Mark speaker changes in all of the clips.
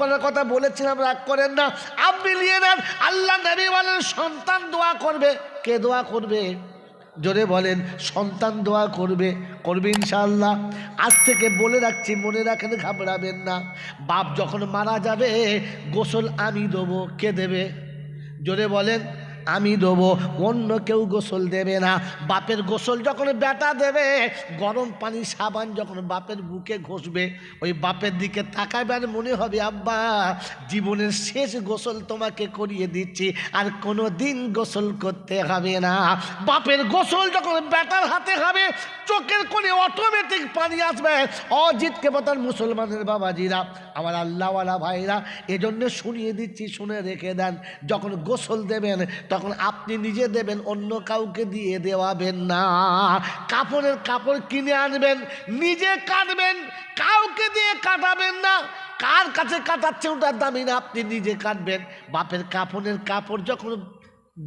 Speaker 1: করার কথা বলেছিলাম, রাগ করেন না। আপনি নিয়ে নেন, আল্লাহ নবী বলেন, সন্তান দোয়া করবে। কে দোয়া করবে? জোরে বলেন, সন্তান দোয়া করবে করবে ইনশাআল্লাহ। আজ থেকে বলে রাখছি, মনে রাখেন, ঘাবড়াবেন না। বাপ যখন মারা যাবে, গোসল আমি দেবো, কে দেবে? জোরে বলেন আমি দেবো, অন্য কেউ গোসল দেবে না। বাপের গোসল যখন বেটা দেবে, গরম পানি সাবান যখন বাপের বুকে ঘষবে, ওই বাপের দিকে তাকাবে আর মনে হবে, আব্বা, জীবনের শেষ গোসল তোমাকে করিয়ে দিচ্ছি, আর কোনো দিন গোসল করতে হবে না। বাপের গোসল যখন বেটার হাতে হবে, চোখের কোণে অটোমেটিক পানি আসবে। অজিতকে বতার মুসলমানের বাবাজিরা, আমার আল্লাহওয়ালা ভাইরা, এজন্য শুনিয়ে দিচ্ছি, শুনে রেখে দেন। যখন গোসল দেবেন তখন আপনি নিজে দেবেন, অন্য কাউকে দিয়ে দেওয়াবেন না। কাপড়ের কাপড় কিনে আনবেন, নিজে কাটবেন, কাউকে দিয়ে কাটাবেন না। কার কাছে কাটাচ্ছে ওটার দামি না, আপনি নিজে কাটবেন। বাপের কাপড়ের কাপড় যখন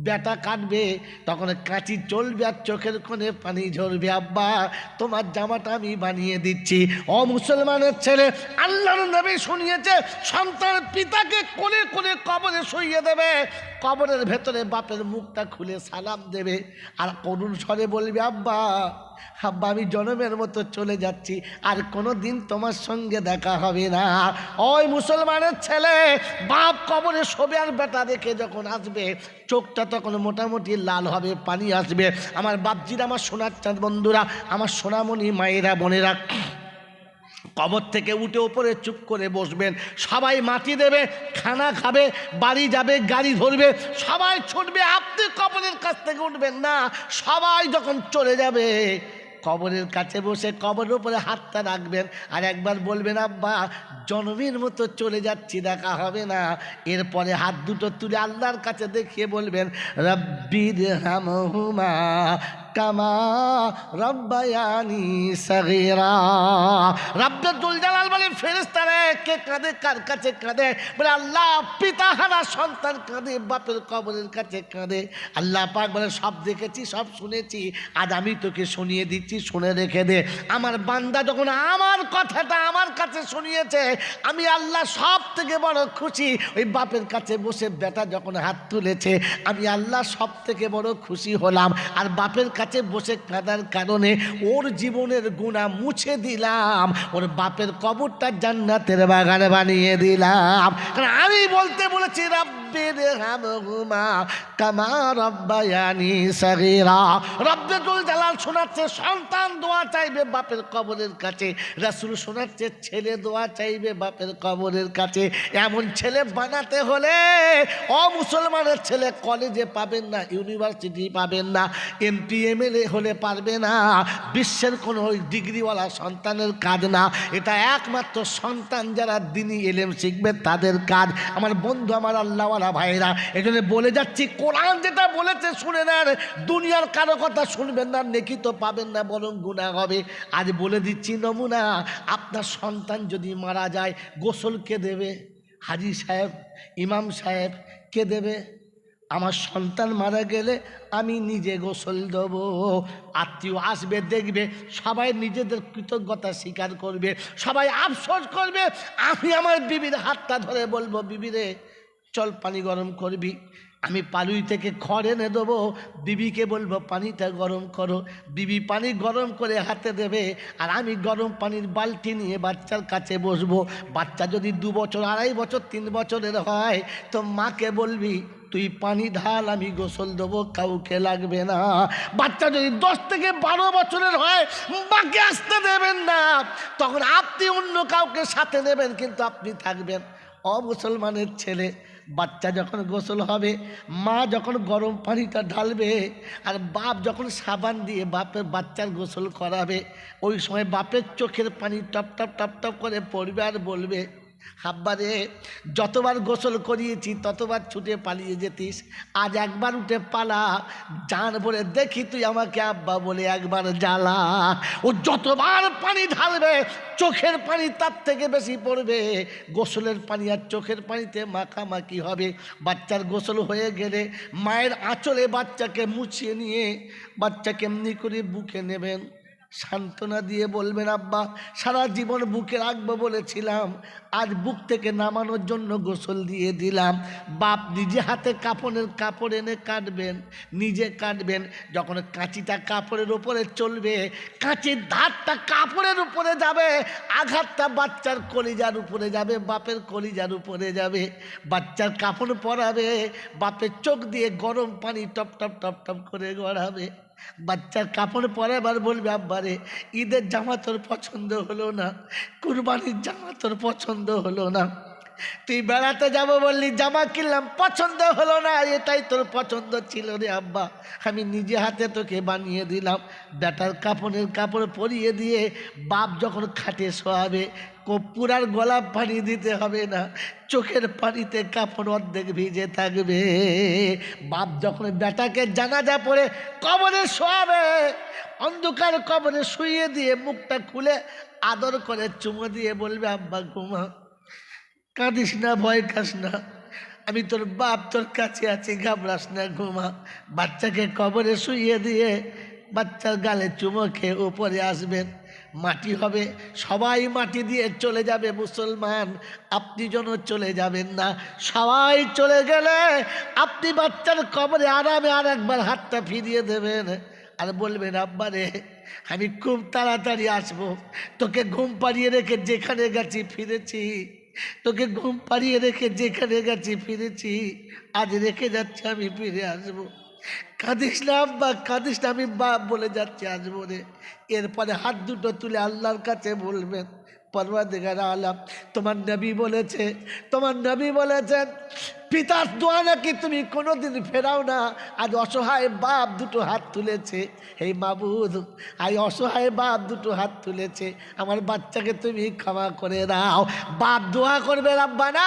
Speaker 1: বেটা কাটবে, তখন কাঁচি চলবে আর চোখের কোণে পানি ঝরবে। আব্বা, তোমার জামাটা আমি বানিয়ে দিচ্ছি। অ মুসলমানের ছেলে, আল্লাহর নবী শুনিয়েছে, সন্তান পিতাকে কোলে কোলে কবরে শুইয়ে দেবে। কবরের ভেতরে বাপের মুখটা খুলে সালাম দেবে। আর করুণ স্বরে বলবে, আব্বা আব্বা, আমি জনমের মতো চলে যাচ্ছি। আর কোনো দিন তোমার সঙ্গে দেখা হবে না। ওই মুসলমানের ছেলে বাপ কবরে শোবে আর বেটা দেখে যখন আসবে, চোখটা তখন মোটামুটি লাল হবে, পানি আসবে। আমার বাপজিরা, আমার সোনার চাঁদ বন্ধুরা, আমার সোনামণি মায়েরা বোনেরা কবর থেকে উঠে ওপরে চুপ করে বসবেন। সবাই মাটি দেবে, খানা খাবে, বাড়ি যাবে, গাড়ি ধরবে, সবাই ছুটবে, আপনি কবরের কাছ থেকে উঠবেন না। সবাই যখন চলে যাবে, কবরের কাছে বসে কবরের উপরে হাতটা রাখবেন আর একবার বলবেন, আব্বা জনমের মতো চলে যাচ্ছি, দেখা হবে না। এরপরে হাত দুটো তুলে আল্লাহর কাছে দেখিয়ে বলবেন রব্বির হামহুমা কামা রব্বায়ানি সগীরা। রব্বুল জালাল বলে কে কাঁদে, কার কাছে কাঁদে? বলে, আল্লাহ পিতা হারা সন্তান কাঁদে, বাপের কবরের কাছে কাঁদে। আল্লাহ পাক বলে, সব দেখেছি, সব শুনেছি, আজ আমি তোকে শুনিয়ে দিচ্ছি, শুনে রেখে দে। আমার বান্দা যখন আমার কথাটা আমার কাছে শুনিয়েছে, আমি আল্লাহ সব থেকে বড় খুশি। ওই বাপের কাছে বসে বেটা যখন হাত তুলেছে, আমি আল্লাহ সব থেকে বড় খুশি হলাম। আর বাপের কাছে বসে কাঁদার কারণে ওর জীবনের গুণা মুছে দিলাম, ওর বাপের কবরটা জান্নাতের বাগানে বানিয়ে দিলাম। কারণ আমি বলতে বলেছি সন্তান দোয়া চাইবে বাপের কাছে। শোনাচ্ছে, ছেলে দোয়া চাইবে বাপের কাছে। এমন ছেলে বানাতে হলে অমুসলমানের ছেলে কলেজে পাবেন না, ইউনিভার্সিটি পাবেন না এমপি এমএলএ হলে পারবে না। বিশ্বের কোনো ওই ডিগ্রিওয়ালা সন্তানের কাজ না। এটা একমাত্র সন্তান যারা দিনই এলেম শিখবে, তাদের কাজ। আমার বন্ধু আমার আল্লাহওয়ালা ভাইরা? জন্য বলে যাচ্ছি, কোরআন যেটা বলেছে শুনে নেন, দুনিয়ার কারও কথা শুনবেন না, নেকি তো পাবেন না, বরং গুণা হবে। আজ বলে দিচ্ছি, নমুনা, আপনার সন্তান যদি মারা যায়, গোসল কে দেবে? হাজি সাহেব, ইমাম সাহেব, কে দেবে? আমার সন্তান মারা গেলে আমি নিজে গোসল দেবো। আত্মীয় আসবে, দেখবে, সবাই নিজেদের কৃতজ্ঞতা স্বীকার করবে, সবাই আফসোস করবে। আমি আমার বিবির হাতটা ধরে বলব বিবিরে চল পানি গরম করবি। আমি পালুই থেকে খড় এনে দেবো। বিবিকে বলব, পানিটা গরম করো। বিবি পানি গরম করে হাতে দেবে আর আমি গরম পানির বালতি নিয়ে বাচ্চার কাছে বসবো। বাচ্চা যদি দু বছর, আড়াই বছর, তিন বছরের হয়, তো মাকে বলবি, তুই পানি ঢাল, আমি গোসল দেবো, কাউকে লাগবে না। বাচ্চা যদি দশ থেকে বারো বছরের হয়, মাকে আসতে দেবেন না। তখন আপনি অন্য কাউকে সাথে নেবেন, কিন্তু আপনি থাকবেন অমুসলমানের ছেলে। বাচ্চা যখন গোসল হবে, মা যখন গরম পানিটা ঢালবে, আর বাপ যখন সাবান দিয়ে বাপের বাচ্চার গোসল করাবে, ওই সময় বাপের চোখের পানি টপ টপ টপ টপ করে পড়বে আর বলবে হাব্বারে, যতবার গোসল করিয়েছি, ততবার ছুটে পালিয়ে যেতিস। আজ একবার উঠে পালা, জান বলে দেখি তুই আমাকে, আব্বা বলে একবার জ্বালা। ও যতবার পানি ঢালবে, চোখের পানি তার থেকে বেশি পড়বে। গোসলের পানি আর চোখের পানিতে মাখামাখি হবে। বাচ্চার গোসল হয়ে গেলে মায়ের আঁচলে বাচ্চাকে মুছিয়ে নিয়ে বাচ্চাকে এমনি করে বুকে নেবেন। সান্ত্বনা দিয়ে বলবেন, আব্বা, সারা জীবন বুকে রাখব বলেছিলাম, আজ বুক থেকে নামানোর জন্য গোসল দিয়ে দিলাম। বাপ নিজে হাতে কাপড়ের কাপড় এনে কাটবেন, নিজে কাটবেন। যখন কাঁচিটা কাপড়ের উপরে চলবে, কাঁচির ধারটা কাপড়ের উপরে যাবে, আঘাতটা বাচ্চার কলিজার উপরে যাবে, বাপের কলিজার উপরে যাবে। বাচ্চার কাপড় পরাবে, বাপের চোখ দিয়ে গরম পানি টপ টপ টপ টপ করে গড়াবে। বাচ্চার কাপড় পরে আবার বলবে, আব্বারে, ঈদের জামা তোর পছন্দ হলো না, কুরবানির জামা তোর পছন্দ হলো না। তুই বেড়াতে যাব বললি, জামা কিনলাম, পছন্দ হলো না, এটাই তোর পছন্দ ছিল রে আব্বা। আমি নিজে হাতে তোকে বানিয়ে দিলাম। বেটার কাপড়ের কাপড় পরিয়ে দিয়ে বাপ যখন খাটে শোয়াবে কপুরার গলাপ পানি দিতে হবে না। চোখের পানিতে কাপড় অর্ধেক ভিজে থাকবে। বাপ যখন বেটাকে জানাজা পড়ে কবরে শোয়াবে, অন্ধকার কবরে শুইয়ে দিয়ে মুখটা খুলে আদর করে চুমো দিয়ে বলবে, আব্বা ঘুমা কাঁদিস না, ভয় খাস না। আমি তোর বাপ তোর কাছে আছি, ঘাবড়াস না ঘুমা বাচ্চাকে কবরে শুইয়ে দিয়ে বাচ্চার গালে চুমো খেয়ে উপরে আসবেন। মাটি হবে। সবাই মাটি দিয়ে চলে যাবে মুসলমান। আপনি যেন চলে যাবেন না। সবাই চলে গেলে আপনি বাচ্চার কবরে আরামে আর একবার হাতটা ফিরিয়ে দেবেন। আর বলবেন আব্বারে আমি খুব তাড়াতাড়ি আসব। তোকে ঘুম পাড়িয়ে রেখে যেখানে গেছি ফিরেছি। তোকে ঘুম পাড়িয়ে রেখে যেখানে গেছি ফিরেছি। আজ রেখে যাচ্ছি, আমি ফিরে আসব। কাঁদিস না আব্বা, কাঁদিস না। আমি বাপ বলে যাচ্ছি আজ রে এরপরে হাত দুটো তুলে আল্লাহর কাছে বলবেন পরবাদিগার আলাম, তোমার নবী বলেছে, তোমার নবী বলেছেন পিতার দোয়া নাকি তুমি কোনোদিন ফেরাও না। আজ অসহায় বাপ দুটো হাত তুলেছে। এই মাবুদ, আজ অসহায় বাপ দুটো হাত তুলেছে। আমার বাচ্চাকে তুমি ক্ষমা করে দাও। বাপ দোয়া করবে রাব্বানা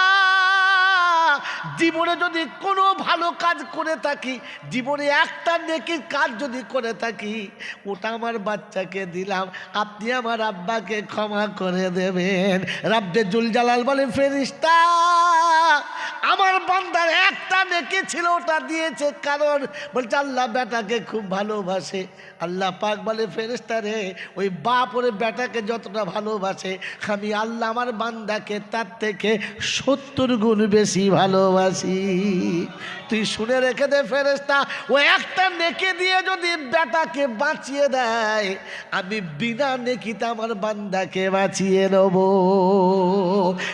Speaker 1: জীবনে যদি কোনো ভালো কাজ করে থাকি, জীবনে একটা নেকির কাজ যদি করে থাকি, ওটা আমার বাচ্চাকে দিলাম। আপনি আমার আব্বাকে ক্ষমা করে দেবেন। রাব্দে জুল জালাল বলে ফেরিস্তা আমার বান্দার একটা নেকি ছিল, ওটা দিয়েছে কারণ বলছে, আল্লাহ বেটাকে খুব ভালোবাসে। আল্লাহ পাক বলে ফেরেস্তা রে, ওই বাপ ওরে বেটাকে যতটা ভালোবাসে, আমি আল্লাহ আমার বান্দাকে তার থেকে সত্তর গুণ বেশি ভালোবাসি। তুই শুনে রেখে দে ফেরেস্তা ও একটা নেকি দিয়ে যদি বেটাকে বাঁচিয়ে দেয়, আমি বিনা নেকিতে আমার বান্দাকে বাঁচিয়ে নেব।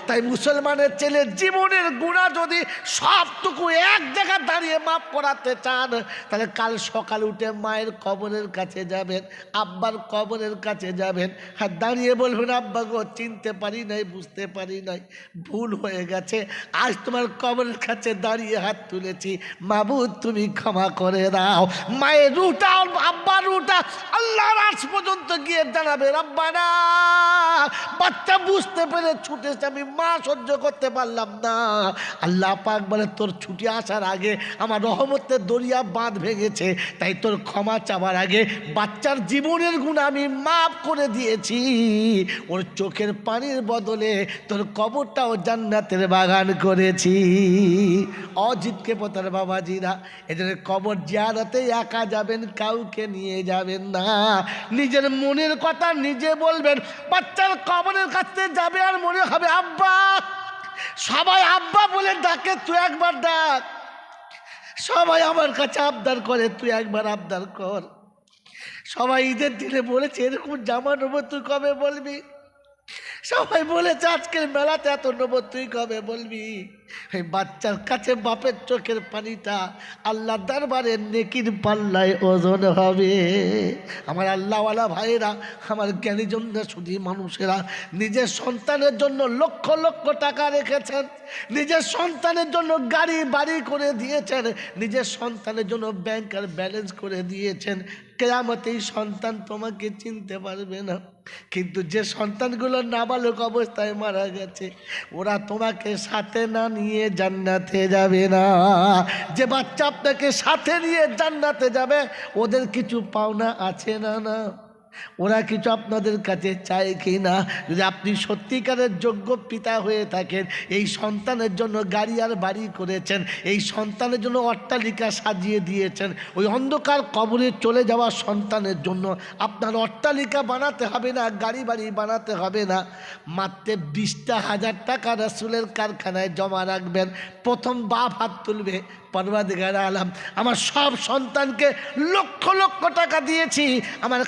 Speaker 1: তাই মুসলমানের ছেলে জীবনের গুণা যদি সবটুকু এক জায়গায় দাঁড়িয়ে মাফ করাতে চান, তাহলে কাল সকাল উঠে মায়ের কবরের কাছে যাবেন, আব্বার কবরের কাছে যাবেন। আর দাঁড়িয়ে বলবেন, আব্বা গো, চিনতে পারি নাই, বুঝতে পারি নাই, ভুল হয়ে গেছে। আজ তোমার কবরের কাছে দাঁড়িয়ে হাত তুলেছি। মাবুদ, তুমি ক্ষমা করে দাও। মায়ের রুটা, আব্বার রুটা আল্লাহর আজ পর্যন্ত গিয়ে জানাবে রাব্বানা। বাচ্চা বুঝতে পেরে ছুটেছে, আমি মা সহ্য করতে পারলাম না। আল্লাহ পাক বলে, তোর ছুটি আসার আগে আমার রহমতের দরিয়া বাঁধ ভেঙেছে, তাই তোর ক্ষমা চাওয়ার আগে বাচ্চার জীবনের গুণ আমি মাফ করে দিয়েছি। ওর চোখের পানির বদলে তোর কবরটাও জান্নাতের বাগান করেছি। অজিতকে পোতার বাবাজিরা, এদের কবর জিয়ারতে একা যাবেন, কাউকে নিয়ে যাবেন না। নিজের মনের কথা নিজে বলবেন, বাচ্চার কবরের কাছে যাবে আর মনে হবে, আব্বা, সবাই আব্বা বলে ডাকে, তুই একবার ডাক। সবাই আমার কাছে আবদার করে, তুই একবার আবদার কর। সবাই ঈদের দিনে বলেছে, এরকম জামা নেব, তুই কবে বলবি? সবাই বলেছে, আজকের মেলাতে এত নেব তুই কবে বলবি। এই বাচ্চার কাছে বাপের চোখের পানিটা আল্লাহ দরবারে নেকির পাল্লায় ওজন হবে। আমার আল্লাহওয়ালা ভাইয়েরা, আমার জ্ঞানীজনরা শুধু মানুষেরা, নিজের সন্তানের জন্য লক্ষ লক্ষ টাকা রেখেছেন, নিজের সন্তানের জন্য গাড়ি বাড়ি করে দিয়েছেন, নিজের সন্তানের জন্য ব্যাংকের ব্যালেন্স করে দিয়েছেন। কেয়ামতেই সন্তান তোমাকে চিনতে পারবে না। কিন্তু যে সন্তানগুলো নাবালক অবস্থায় মারা গেছে, ওরা তোমাকে সাথে না নিয়ে জান্নাতে যাবে না। যে বাচ্চা আপনাকে সাথে নিয়ে জান্নাতে যাবে, ওদের কিছু পাওনা আছে না না? ওরা কিছু আপনাদের কাছে চায় কি না যদি আপনি সত্যিকারের যোগ্য পিতা হয়ে থাকেন, এই সন্তানের জন্য গাড়ি আর বাড়ি করেছেন, এই সন্তানের জন্য অট্টালিকা সাজিয়ে দিয়েছেন, ওই অন্ধকার কবরে চলে যাওয়া সন্তানের জন্য আপনার অট্টালিকা বানাতে হবে না, গাড়ি বাড়ি বানাতে হবে না। মাত্র বিশটা হাজার টাকা রাসুলের কারখানায় জমা রাখবেন। প্রথম বাপ হাত তুলবে পরবাদিগার আলাম। আমার সব সন্তানকে লক্ষ লক্ষ টাকা দিয়েছি। আমার